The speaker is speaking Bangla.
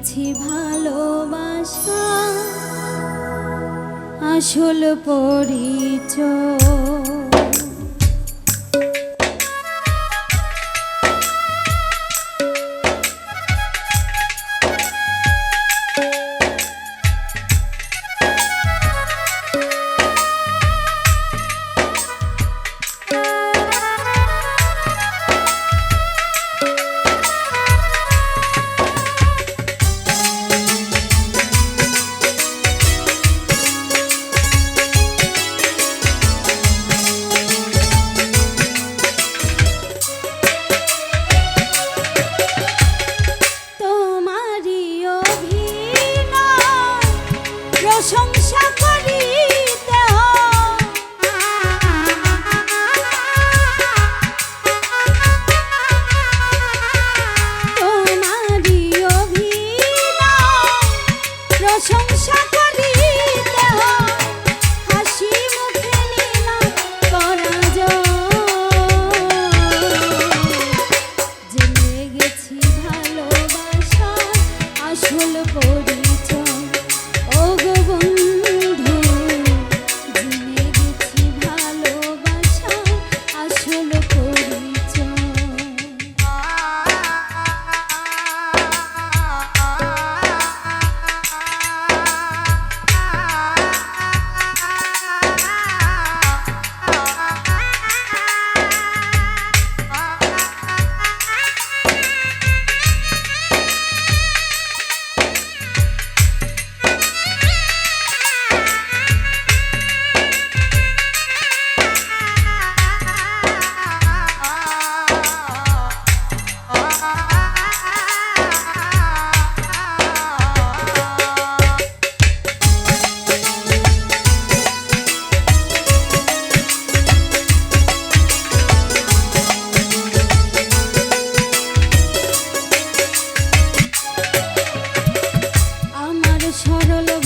গেছি ভালোবাসা আসল পরিচয়। সরল